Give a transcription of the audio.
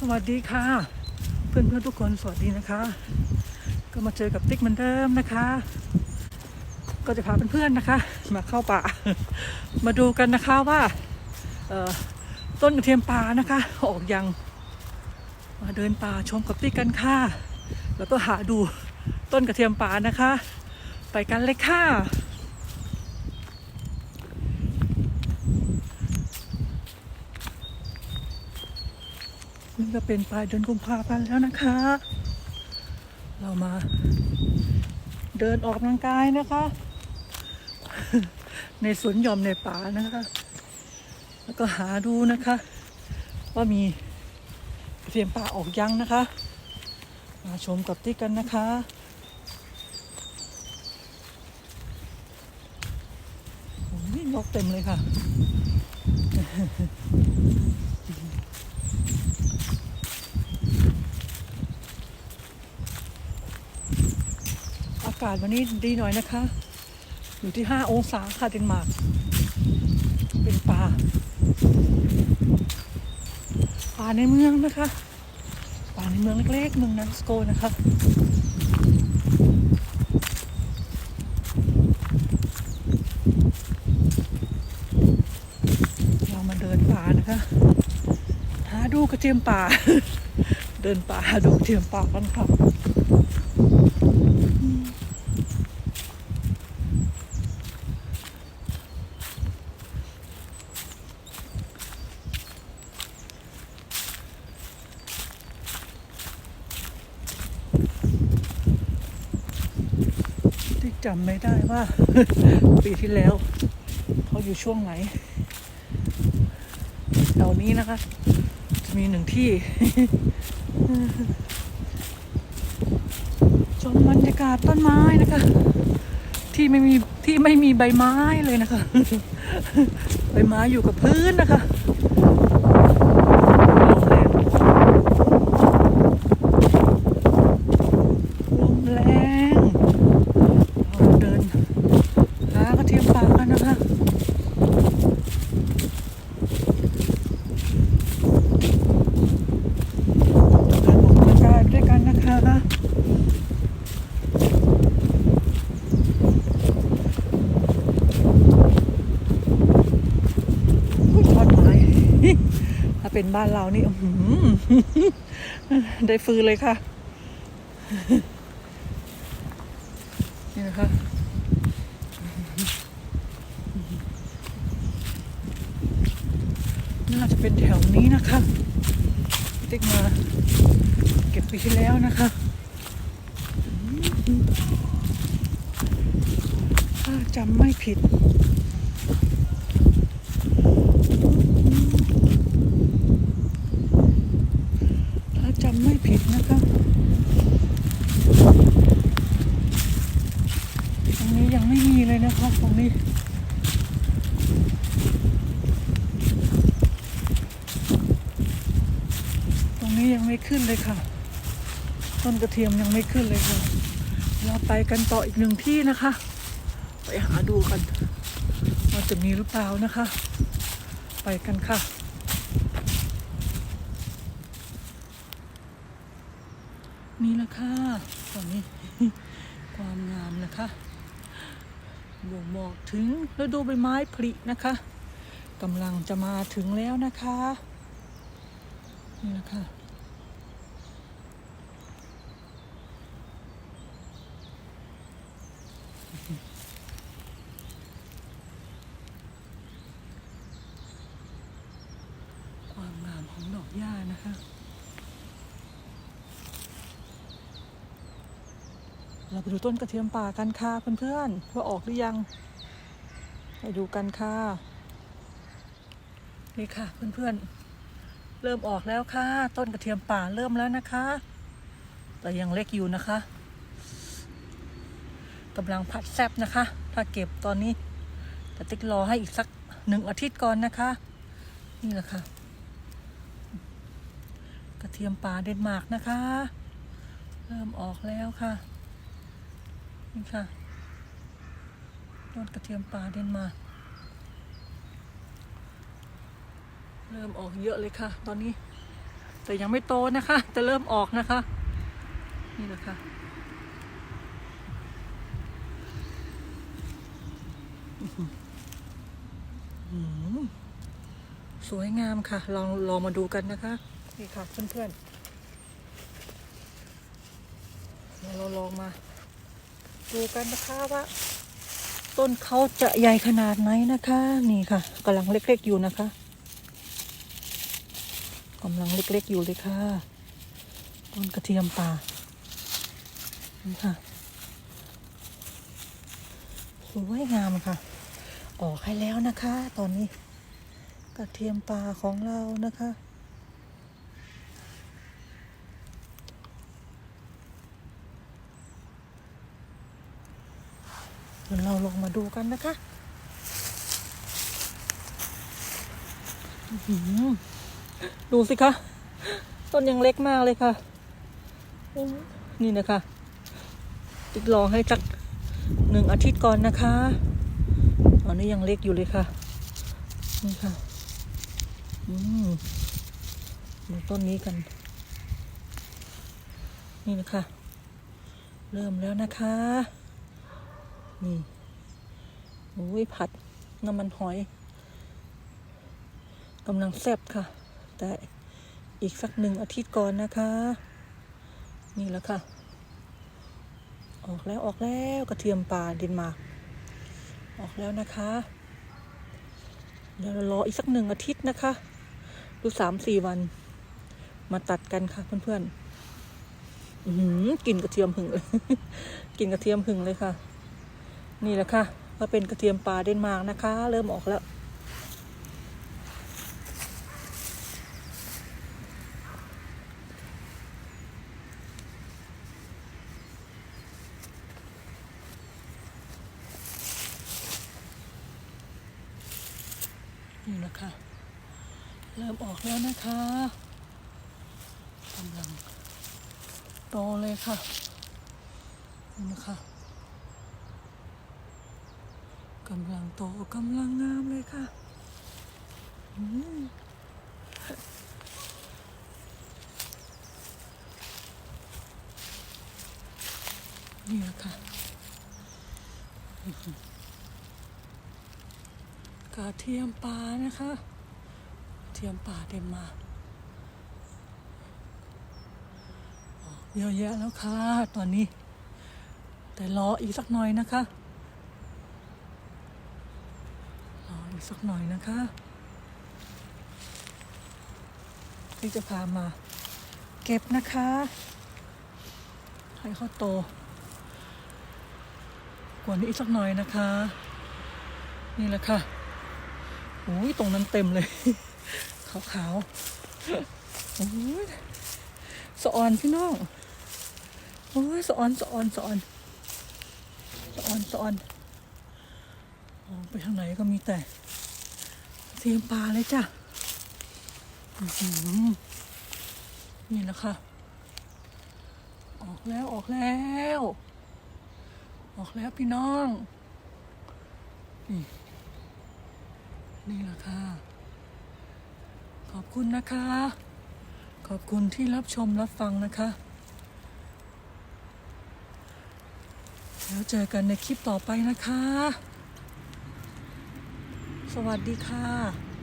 สวัสดีค่ะ เพื่อนเพื่อนทุกคนสวัสดีนะคะ ก็มาเจอกับติ๊กเหมือนเดิมนะคะ ก็จะพาเพื่อนๆนะคะ มาเข้าป่า มาดูกันนะคะว่าต้นกระเทียมป่านะคะ ออกยังมาเดินป่าชมกับติ๊กกันค่ะ แล้วก็หาดูต้นกระเทียมป่านะคะ ไปกันเลยค่ะ ก็เป็นปลายเดือนกุมภาพันธ์แล้วนะคะ เรามา เดินออกกำลังกายนะคะ ในสวนหย่อมในป่านะคะ แล้วก็หาดูนะคะ ว่ามีกระเทียมป่าออกยังนะคะ มาชมกับติ๊กกันนะคะโอ้ยนกเต็มเลยค่ะากาศวันนี้ดีหน่อยนะคะ อยู่ที่ 5 องศาค่ะเดนมาร์กเป็นป่าป่าในเมืองนะคะป่าในเมืองเล็กๆเมืองนันสโกนะคะเรามาเดินป่านะคะหาดูกระเทียมป่า เดินป่าหาดูกระเทียมป่ากันค่ะ ที่ จำไม่ได้ว่า ปีที่แล้วเขาอยู่ช่วงไหนแถวนี้นะคะ จะมีหนึ่งที่ ชมบรรยากาศต้นไม้นะคะ ที่ไม่มีที่ไม่มีใบไม้เลยนะคะ ใบไม้อยู่กับพื้นนะคะลมแรงเราเดินหากระเทียมป่ากันนะคะ เดินออกกำลังกายไปด้วยกันนะคะอุ๊ยทอดไม้ ถ้า เป็นบ้านเรานี่ได้ฟื้นเลยค่ะ นี่นะคะน่าจะเป็นแถวนี้นะคะติ๊กมา เก็บปีที่แล้วนะคะถ้าจำไม่ผิด ถ้าจำไม่ผิดนะคะ ตรงนี้ยังไม่มีเลยนะคะตรงนี้ ตรงนี้ยัง ไม่ขึ้นเลยค่ะ ต้นกระเทียมยังไม่ขึ้นเลยค่ะ เราไปกันต่ออีกหนึ่งที่นะคะ ไปหาดูกันว่าจะมีหรือเปล่านะคะ ไปกันค่ะนี่แหละค่ะตอนนี้ความงามนะคะบ่งบอกถึงฤดูใบไม้ผลินะคะกำลังจะมาถึงแล้วนะคะ นี่แหละค่ะ ความงามของดอกหญ้านะคะ เราไปดูต้นกระเทียมป่ากันค่ะเพื่อนๆว่าออกหรือยัง ไปดูกันค่ะนี่ค่ะเพื่อนๆ เริ่มออกแล้วค่ะ ต้นกระเทียมป่าเริ่มแล้วนะคะ แต่ยังเล็กอยู่นะคะกำลังผัดแซบนะคะ ถ้าเก็บตอนนี้แต่ติ๊กรอให้อีกสักหนึ่งอาทิตย์ก่อนนะคะ นี่แหละค่ะ กระเทียมป่าเดนมาร์กนะคะ เริ่มออกแล้วค่ะ นี่ค่ะต้นกระเทียมป่าเดนมาร์กเริ่มออกเยอะเลยค่ะ ตอนนี้ แต่ยังไม่โตนะคะ แต่เริ่มออกนะคะ นี่นะคะสวยงามค่ะ ลองลองมาดูกันนะคะ นี่ค่ะเพื่อนๆเราลองมา ดูกันนะคะว่า ต้นเขาจะใหญ่ขนาดไหนนะคะ นี่ค่ะกำลังเล็กๆอยู่นะคะกำลังเล็กๆอยู่เลยค่ะ ต้นกระเทียมป่านี่ค่ะสวยงามค่ะ ออกให้แล้วนะคะ ตอนนี้กระเทียมป่าของเรานะคะ ดี๋ยวเราลองมาดูกันนะคะดูสิคะ ต้นยังเล็กมากเลยค่ะ นี่นะคะติดรอให้สักหนึ่งอาทิตย์ก่อนนะคะตอนนี้ยังเล็กอยู่เลยค่ะ นี่ค่ะ อืมดูต้นนี้กัน นี่นะคะ เริ่มแล้วนะคะ นี่โอ้ยผัดน้ำมันหอยกำลังแซ่บค่ะ แต่อีกสักหนึ่งอาทิตย์ก่อนนะคะ นี่แหละค่ะ ออกแล้วออกแล้วกระเทียมป่าเดนมาร์กออกแล้วนะคะเดี๋ยวรออีกสักหนึ่งอาทิตย์นะคะ ดูสามสี่วัน มาตัดกันค่ะเพื่อนๆหือกลิ่นกระเทียมหึงเลยกลิ่นกระเทียมหึงเลยค่ะ นี่แหละค่ะก็เป็นกระเทียมปลาเดนมาร์กนะคะ เริ่มออกแล้ว นี่นะคะ เริ่มออกแล้วนะคะกำลังโตเลยค่ะนี่นะคะ กำลังโตกำลังงามเลยค่ะนี่แหละค่ะกระเทียมป่านะคะกระเทียมป่าเดนมมาเยอะแยะแล้วค่ะ ตอนนี้ แต่รออีกสักหน่อยนะคะ รออีก สักหน่อยนะคะ ที่จะพามาเก็บนะคะ ให้เขาโต กว่านี้อีกสักหน่อยนะคะ นี่แหละค่ะโอ้ยตรงนั้นเต็มเลย ขาวๆโอ้ยสะออนพี่น้องโอ้ยสะออนสะออนสะออนสะออนสะออนไปทางไหนก็มีแต่ เทียมปลาเลยจ้ะนี่แหละคะ ออกแล้วออกแล้ว ออกแล้วพี่น้อง นี่ นี่แหละค่ะ ขอบคุณนะคะ ขอบคุณที่รับชมรับฟังนะคะ แล้วเจอกันในคลิปต่อไปนะคะ สวัสดีค่ะ